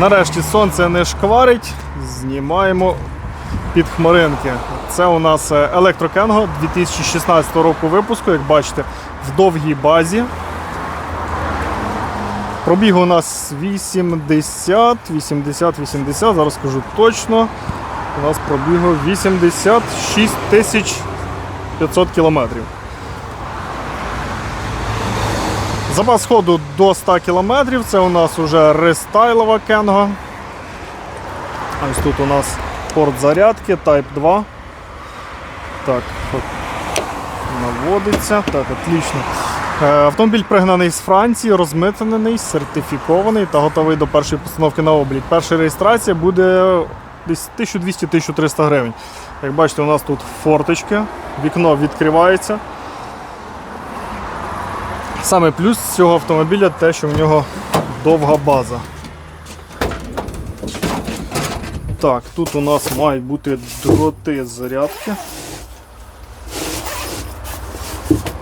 Нарешті сонце не шкварить, знімаємо під хмаринки. Це у нас е, електрокенго 2016 року випуску, як бачите, в довгій базі. Пробіг у нас 80, 80, 80, зараз скажу точно. У нас пробігу 86 тисяч 500 кілометрів. Запас ходу до 100 км. Це у нас уже рестайлова Кенго. Ось тут у нас порт зарядки Type 2. Так, наводиться. Так, отлично. Е, Автомобіль пригнаний з Франції, розмитнений, сертифікований та готовий до першої постановки на облік. Перша реєстрація буде десь 1200-1300 гривень. Як бачите, у нас тут форточки, вікно відкривається. Саме плюс цього автомобіля те, що в нього довга база. Так, тут у нас мають бути дроти зарядки.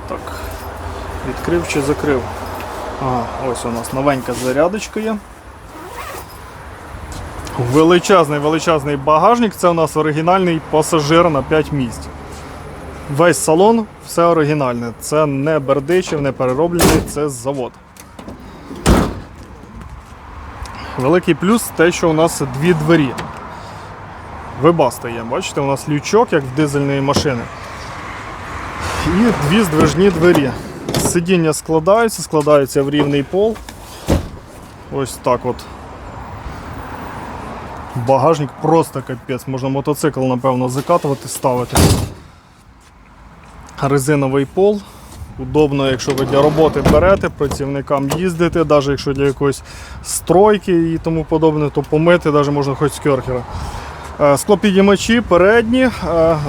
Так, відкрив чи закрив. Ага, ось у нас новенька зарядочка є. Величезний величезний багажник. Це у нас оригінальний пасажир на 5 місць. Весь салон все оригінальне. Це не Бердичів, не перероблений, це завод. Великий плюс те, що у нас дві двері. Вибаста є, бачите, у нас лючок, як в дизельної машини. І дві здвижні двері. Сидіння складаються, складаються в рівний пол. Ось так от. Багажник просто капець. Можна мотоцикл, напевно, закатувати, ставити. Резиновий пол. Удобно, якщо ви для роботи берете, працівникам їздити, навіть якщо для якоїсь стройки і тому подобне, то помити навіть можна хоч з керхера. Е, Склопідіймачі передні, е,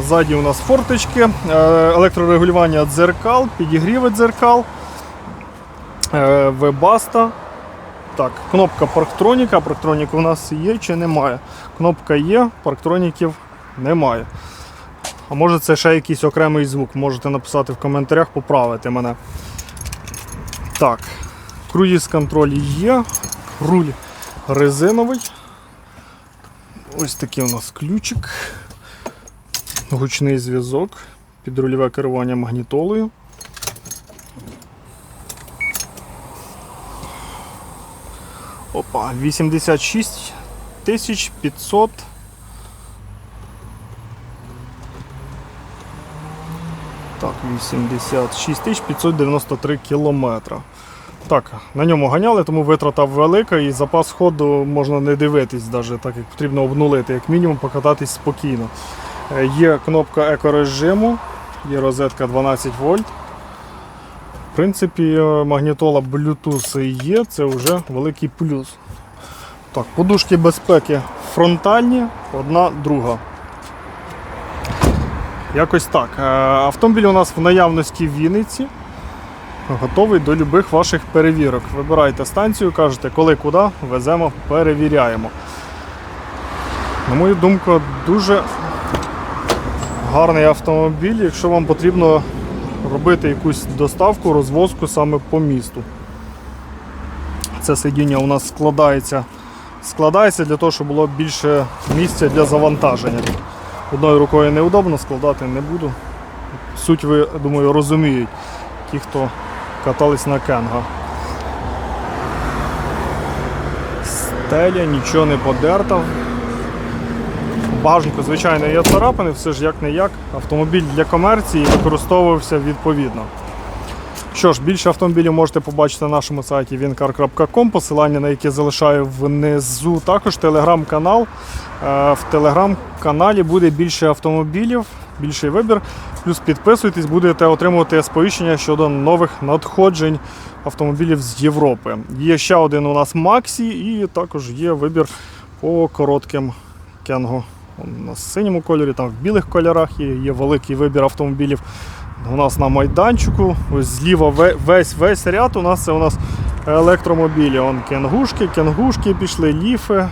ззаді у нас форточки, е, електрорегулювання дзеркал, підігріви дзеркал, вебаста. Так, кнопка парктроніка. Парктронік у нас є чи немає? Кнопка є, парктроніків немає. А може це ще якийсь окремий звук. Можете написати в коментарях, поправити мене. Так, круїз контроль є, руль резиновий. Ось такий у нас ключик, гучний зв'язок, підрульове керування магнітолою. Опа, 86 тисяч 500. 86 тисяч 593 кілометра. Так, на ньому ганяли, тому витрата велика і запас ходу можна не дивитись, навіть так як потрібно обнулити, як мінімум покататись спокійно. Е, Є кнопка екорежиму, є розетка 12 вольт. В принципі, е, магнітола Bluetooth є, це вже великий плюс. Так, подушки безпеки фронтальні, одна друга. Якось так. Е, Автомобіль у нас в наявності в Вінниці. Готовий до любих ваших перевірок. Вибирайте станцію, кажете, коли куди, веземо, перевіряємо. На мою думку, дуже гарний автомобіль, якщо вам потрібно робити якусь доставку, розвозку саме по місту. Це сидіння у нас складається, складається для того, щоб було більше місця для завантаження. Одною рукою неудобно, складати не буду. Суть ви, думаю, розуміють ті, хто катались на кенга. Стеля, нічого не подерта. В звичайно, є царапини, все ж як не як. Автомобіль для комерції використовувався відповідно. Що ж, більше автомобілів можете побачити на нашому сайті wincar.com, посилання на яке залишаю внизу. Також телеграм-канал. Е, В телеграм-каналі буде більше автомобілів, більший вибір. Плюс підписуйтесь, будете отримувати сповіщення щодо нових надходжень автомобілів з Європи. Є ще один у нас Максі, і також є вибір по коротким кенго. Он На синьому кольорі, там в білих кольорах є, є великий вибір автомобілів у нас на майданчику. Ось зліва весь весь ряд у нас це у нас електромобілі. Он Кенгушки, кенгушки пішли, ліфи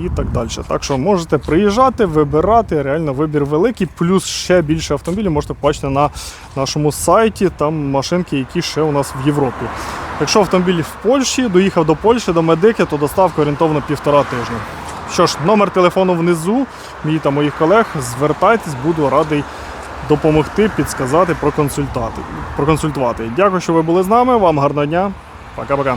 і так далі. Так що можете приїжджати, вибирати, реально вибір великий, плюс ще більше автомобілів можете бачити на нашому сайті, там машинки, які ще у нас в Європі. Якщо автомобіль в Польщі, доїхав до Польщі, до Медики, то доставка орієнтовно півтора тижня. Що ж, номер телефону внизу, мій та моїх колег, звертайтесь, буду радий допомогти, підсказати, проконсультувати. Дякую, що ви були з нами. Вам гарного дня. Пока-пока.